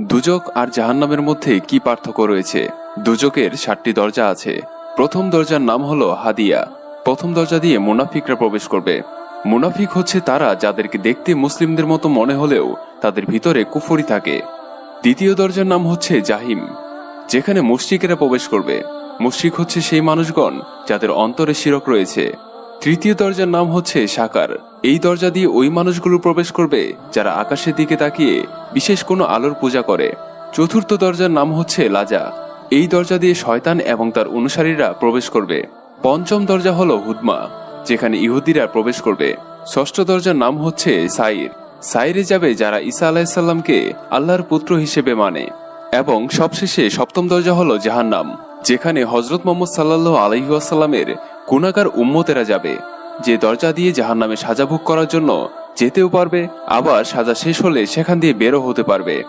দুজক আর জাহান্নামের মধ্যে কি পার্থক্য রয়েছে? দুজকের সাতটি দরজা আছে। প্রথম দরজার নাম হলো হাদিয়া। প্রথম দরজা দিয়ে মুনাফিকরা প্রবেশ করবে। মুনাফিক হচ্ছে তারা যাদেরকে দেখতে মুসলিমদের মতো মনে হলেও তাদের ভিতরে কুফরি থাকে। দ্বিতীয় দরজার নাম হচ্ছে জাহিম, যেখানে মুশরিকেরা প্রবেশ করবে। মুশরিক হচ্ছে সেই মানুষগণ যাদের অন্তরে শিরক রয়েছে। তৃতীয় দরজার নাম হচ্ছে সাকার। এই দরজা দিয়ে ওই মানুষগুলো প্রবেশ করবে যারা আকাশের দিকে তাকিয়ে বিশেষ কোনো আলোর পূজা করে। চতুর্থ দরজার নাম হচ্ছে লাজা। এই দরজা দিয়ে শয়তান এবং তার অনুসারীরা প্রবেশ করবে। পঞ্চম দরজা হলো হুদমা, যেখানে ইহুদিরা প্রবেশ করবে। ষষ্ঠ দরজার নাম হচ্ছে সাইর। সাইরে যাবে যারা ঈসা আলাহিসাল্লামকে আল্লাহর পুত্র হিসেবে মানে। এবং সবশেষে সপ্তম দরজা হলো জাহান্নাম, যেখানে হজরত মোহাম্মদ সাল্লাহ আলহিউসাল্লামের গুণাকার উম্মতেরা যাবে। যে দরজা দিয়ে জাহান্নামে সাজা ভোগ করার জন্য যেতেও পারবে, আবার সাজা শেষ হলে সেখান দিয়ে বেরো হতে পারবে।